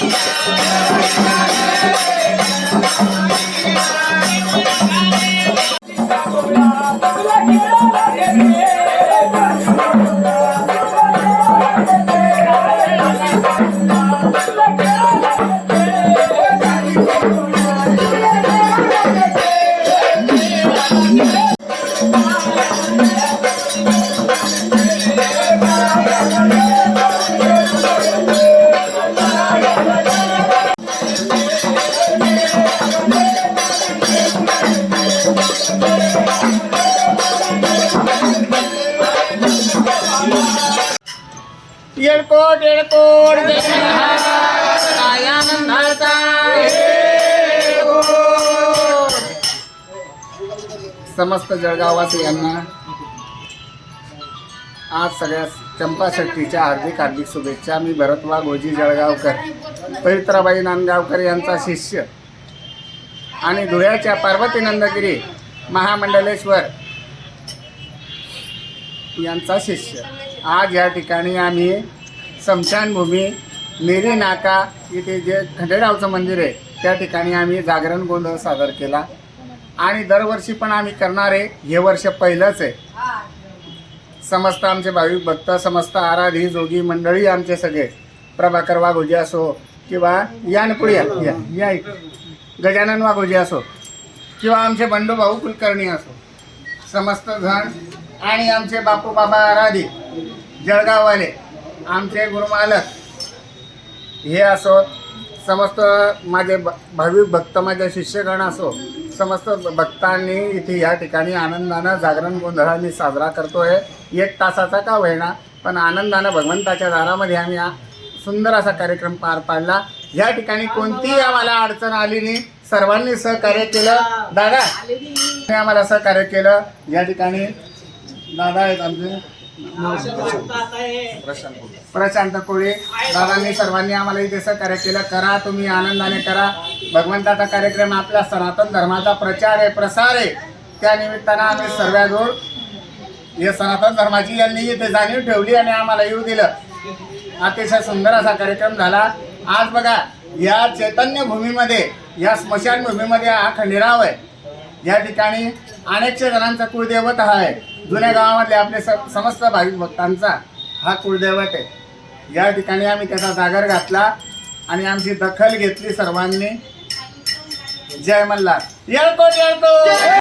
Yeah. येळकोट येळकोट सदायानंदाचा समस्त जळगाववासियांना आज सगळ्या चंपाषष्टीच्या हार्दिक हार्दिक शुभेच्छा. मी भरत वाघ ओजी जळगावकर पवित्राबाई नांदगावकर यांचा शिष्य आणि धुळ्याच्या पार्वती नंदगिरी महामंडलेश्वर यांचा शिष्य. आज या ठिकाणी आम्ही स्मशानभूमी नेरी नाका इथे जे खंडेरावचं मंदिर आहे त्या ठिकाणी आम्ही जागरण गोंधळ सादर केला. आणि दरवर्षी पण आम्ही करणार आहे हे वर्ष पहिलंच आहे. समस्त आमचे भाविक भक्त समस्त आराधी जोगी मंडळी आमचे सगळे प्रभाकर वाघोजी असो किंवा या न या या, गजानन वाघोजी असो किंवा आमचे बंडू भाऊ कुलकर्णी असो. समस्त जण आणि आमचे बापू बाबा आराधी जळगाववाले आमचे गुरुमालक. हे असो समस्त माझे भाविक भक्त माझे शिष्यगण असो समस्त भक्तांनी इथे या ठिकाणी आनंदानं जागरण गोंधळ आम्ही साजरा करतोय. एक तासाचा का होईना पण आनंदानं भगवंताच्या दारामध्ये आम्ही हा सुंदर असा कार्यक्रम पार पाडला. या ठिकाणी कोणतीही आम्हाला अडचण आली नाही. सर्वांनी सहकार्य केलं. दादा आम्हाला सहकार्य केलं. या ठिकाणी दादा आहेत आमचे. प्रशांत कोळी. दादांनी सर्वांनी आम्हाला इथे सहकार्य केलं. करा तुम्ही आनंदाने करा. भगवंताचा कार्यक्रम आपल्या सनातन धर्माचा प्रचार आहे प्रसार आहे. त्या निमित्तानं आम्ही सर्वजोड हे सनातन धर्माची यांनी इथे जाणीव ठेवली आणि आम्हाला येऊ दिलं. अतिशय सुंदर असा कार्यक्रम झाला. आज बघा या चैतन्य भूमीमध्ये या स्मशान भूमीमध्ये हा खंडेराव आहे. या ठिकाणी अनेकशे जणांचा कुळदैवत हा आहे. जुन्या गावामधले आपले स- समस्त भाविक भक्तांचा हा कुळदैवत आहे. या ठिकाणी आम्ही त्याचा जागर घातला आणि आमची दखल घेतली सर्वांनी. जय मल्हार. येळकोट येळकोट!